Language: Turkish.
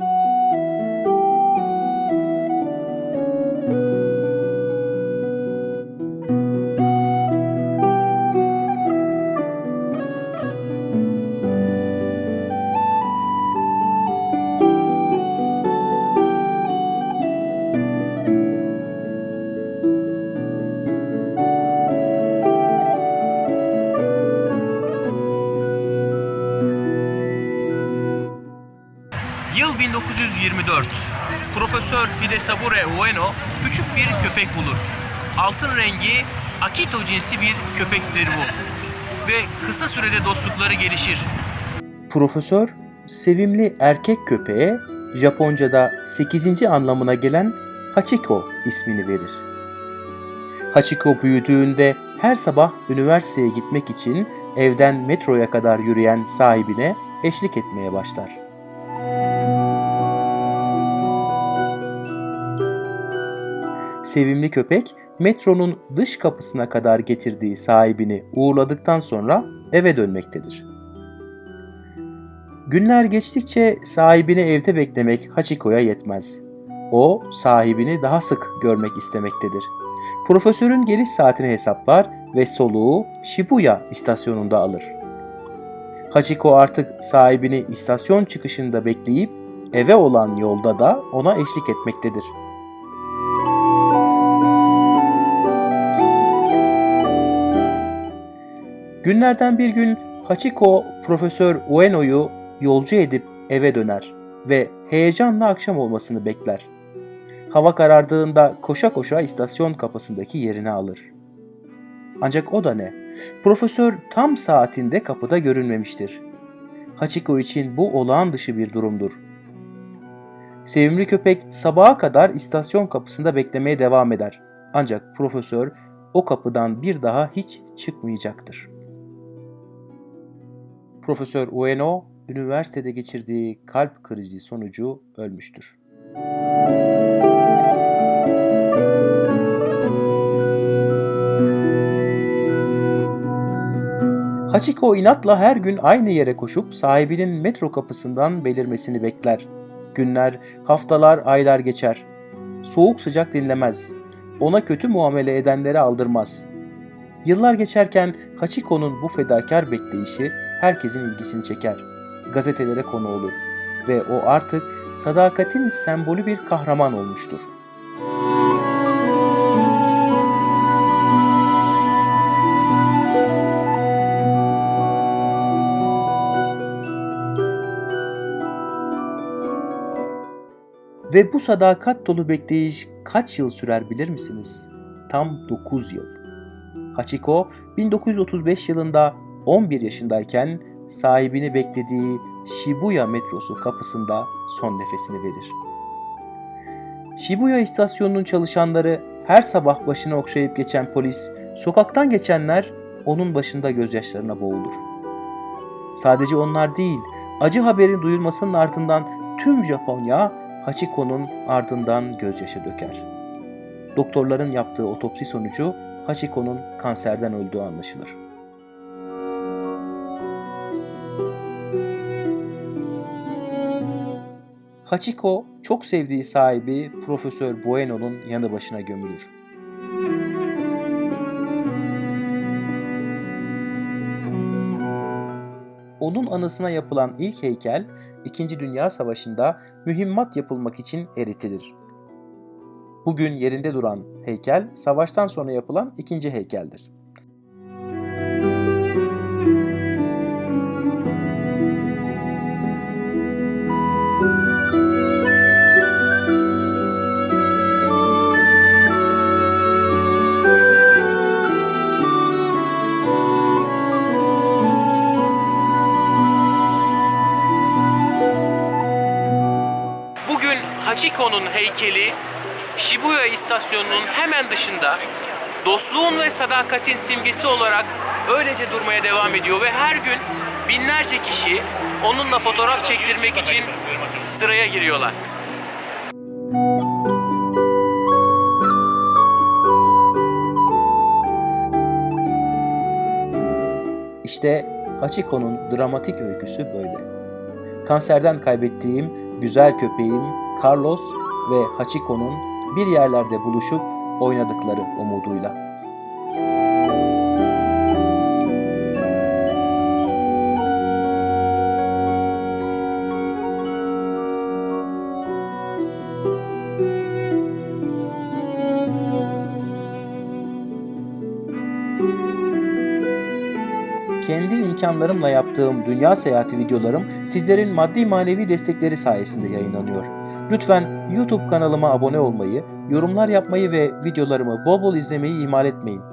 Yıl 1924. Profesör Hidesabure Ueno küçük bir köpek bulur. Altın rengi Akito cinsi bir köpektir bu. Ve kısa sürede dostlukları gelişir. Profesör, sevimli erkek köpeğe Japonca'da 8. anlamına gelen Hachiko ismini verir. Hachiko büyüdüğünde her sabah üniversiteye gitmek için evden metroya kadar yürüyen sahibine eşlik etmeye başlar. Sevimli köpek metronun dış kapısına kadar getirdiği sahibini uğurladıktan sonra eve dönmektedir. Günler geçtikçe sahibini evde beklemek Hachiko'ya yetmez. O sahibini daha sık görmek istemektedir. Profesörün geliş saatini hesaplar ve soluğu Shibuya istasyonunda alır. Hachiko artık sahibini istasyon çıkışında bekleyip eve olan yolda da ona eşlik etmektedir. Günlerden bir gün Hachiko Profesör Ueno'yu yolcu edip eve döner ve heyecanla akşam olmasını bekler. Hava karardığında koşa koşa istasyon kapısındaki yerini alır. Ancak o da ne? Profesör tam saatinde kapıda görünmemiştir. Hachiko için bu olağan dışı bir durumdur. Sevimli köpek sabaha kadar istasyon kapısında beklemeye devam eder. Ancak profesör o kapıdan bir daha hiç çıkmayacaktır. Profesör Ueno, üniversitede geçirdiği kalp krizi sonucu ölmüştür. Hachiko inatla her gün aynı yere koşup sahibinin metro kapısından belirmesini bekler. Günler, haftalar, aylar geçer. Soğuk sıcak dinlemez. Ona kötü muamele edenleri aldırmaz. Yıllar geçerken Hachiko'nun bu fedakar bekleyişi herkesin ilgisini çeker. Gazetelere konu olur ve o artık sadakatin sembolü bir kahraman olmuştur. Ve bu sadakat dolu bekleyiş kaç yıl sürer bilir misiniz? Tam 9 yıl. Hachiko 1935 yılında 11 yaşındayken sahibini beklediği Shibuya metrosu kapısında son nefesini verir. Shibuya istasyonunun çalışanları her sabah başını okşayıp geçen polis, sokaktan geçenler onun başında gözyaşlarına boğulur. Sadece onlar değil, acı haberin duyulmasının ardından tüm Japonya Hachiko'nun ardından gözyaşı döker. Doktorların yaptığı otopsi sonucu Hachiko'nun kanserden öldüğü anlaşılır. Hachiko çok sevdiği sahibi Profesör Bueno'nun yanı başına gömülür. Onun anısına yapılan ilk heykel, İkinci Dünya Savaşı'nda mühimmat yapılmak için eritilir. Bugün yerinde duran heykel, savaştan sonra yapılan ikinci heykeldir. Hachiko'nun heykeli Shibuya istasyonunun hemen dışında dostluğun ve sadakatin simgesi olarak öylece durmaya devam ediyor ve her gün binlerce kişi onunla fotoğraf çektirmek için sıraya giriyorlar. İşte Hachiko'nun dramatik öyküsü böyle. Kanserden kaybettiğim güzel köpeğim Carlos ve Hachiko'nun bir yerlerde buluşup oynadıkları umuduyla. Kendi imkanlarımla yaptığım dünya seyahati videolarım sizlerin maddi manevi destekleri sayesinde yayınlanıyor. Lütfen YouTube kanalıma abone olmayı, yorumlar yapmayı ve videolarımı bol bol izlemeyi ihmal etmeyin.